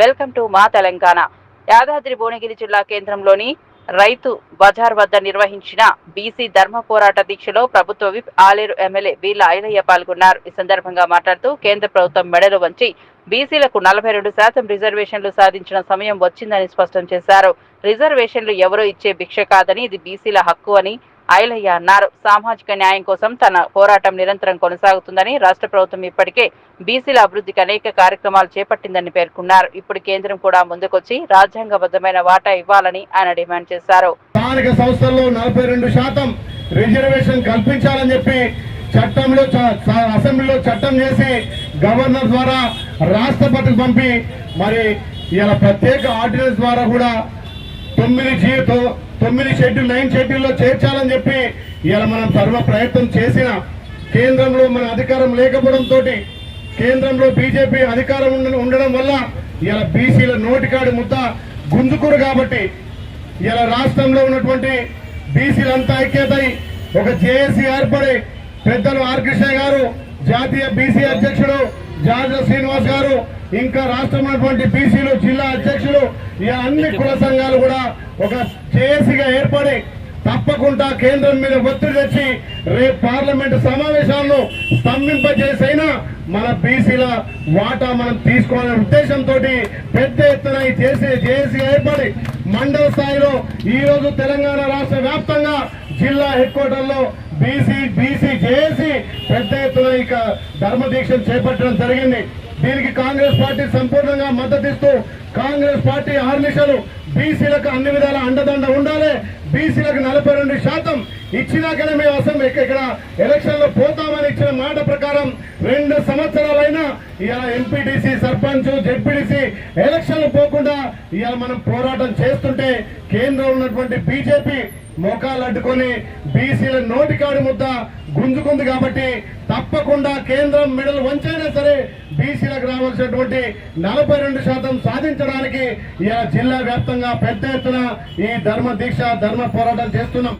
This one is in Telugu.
వెల్కమ్ టు మా తెలంగాణ. యాదాద్రి భువనగిరి జిల్లా కేంద్రంలోని రైతు బజార్ వద్ద నిర్వహించిన బీసీ ధర్మ పోరాట దీక్షలో ప్రభుత్వ విప్ ఆలేరు ఎమ్మెల్యే వీళ్ళ ఐలయ్య పాల్గొన్నారు. ఈ సందర్భంగా మాట్లాడుతూ కేంద్ర ప్రభుత్వం మెడలు వంచి బీసీలకు నలభై రెండు శాతం రిజర్వేషన్లు సాధించిన సమయం వచ్చిందని స్పష్టం చేశారు. రిజర్వేషన్లు ఎవరో ఇచ్చే భిక్ష కాదని ఇది బీసీల హక్కు అని ఐలయ్య అన్నారు. సామాజిక న్యాయం కోసం తన పోరాటం నిరంతరం కొనసాగుతుందని రాష్ట్ర ప్రభుత్వం ఇప్పటికే బీసీల అభివృద్ధికి అనేక కార్యక్రమాలు చేపట్టిందని పేర్కొన్నారు. ఇప్పుడు కేంద్రం కూడా ముందుకొచ్చి రాజ్యాంగబద్ధమైన వాటా ఇవ్వాలని ఆయన డిమాండ్ చేశారు. స్థానిక సంస్థల్లో నలభై రెండు శాతం రిజర్వేషన్ కల్పించాలని చెప్పి చట్టంలో అసెంబ్లీలో చట్టం చేసి గవర్నర్ ద్వారా రాష్ట్రపతికి పంపి మరి ఇలా ప్రత్యేక ఆర్డినెన్స్ ద్వారా కూడా తొమ్మిది జీతో తొమ్మిది షెడ్యూల్ నైన్ షెడ్యూల్లో చేర్చాలని చెప్పి ఇలా మనం సర్వ ప్రయత్నం చేసిన కేంద్రంలో మన అధికారం లేకపోవడంతో కేంద్రంలో బీజేపీ అధికారం ఉండడం వల్ల ఇలా బీసీల నోటికాడి ముద్ద గుంజుకురు కాబట్టి ఇలా రాష్ట్రంలో ఉన్నటువంటి బీసీలంతా ఐక్యతై ఒక జేఏసీ ఏర్పడి పెద్దలు ఆర్కృష్ణ గారు జాతీయ బీసీ అధ్యక్షుడు జార్జ శ్రీనివాస్ గారు ఇంకా రాష్ట్రంలో బీసీలు జిల్లా అధ్యక్షులు ఈ అన్ని కుల సంఘాలు కూడా ఒక చేసిగా ఏర్పడి తప్పకుండా కేంద్రం మీద ఒత్తిడి తెచ్చి రేపు పార్లమెంటు సమావేశాలను స్తంభింపజేసైనా మన బీసీల వాటా మనం తీసుకోవాలనే ఉద్దేశంతో పెద్ద ఎత్తున ఈ చేసే జేఏసీ ఏర్పడి మండల స్థాయిలో ఈరోజు తెలంగాణ రాష్ట్ర వ్యాప్తంగా జిల్లా హెడ్ క్వార్టర్లో బీసీ పెద్ద ఇక ధర్మ దీక్షను చేపట్టడం జరిగింది. దీనికి కాంగ్రెస్ పార్టీ సంపూర్ణంగా మద్దతిస్తూ కాంగ్రెస్ పార్టీ ఆర్నిషలు బీసీలకు అన్ని విధాల అండదండ ఉండాలి. బీసీలకు నలభై రెండు శాతం ఇచ్చినాకనే మేము అసలు ఇక్కడ ఎలక్షన్లో పోతామని ఇచ్చిన మాట ప్రకారం రెండు సంవత్సరాలైనా ఇలా ఎంపీటీసీ సర్పంచ్ జెడ్పీటీసీ ఎలక్షన్లు పోకుండా ఇవాళ మనం పోరాటం చేస్తుంటే కేంద్రంలో ఉన్నటువంటి బీజేపీ మోకాలు అడ్డుకొని బీసీల నోటికాడు ముద్ద గుంజుకుంది కాబట్టి తప్పకుండా కేంద్రం మెడల్ వంచైనా సరే బీసీలకు రావాల్సినటువంటి నలభై రెండు శాతం సాధించడానికి ఇలా జిల్లా వ్యాప్తంగా పెద్ద ఎత్తున ఈ ధర్మ దీక్ష ధర్మ పోరాటం చేస్తున్నాం.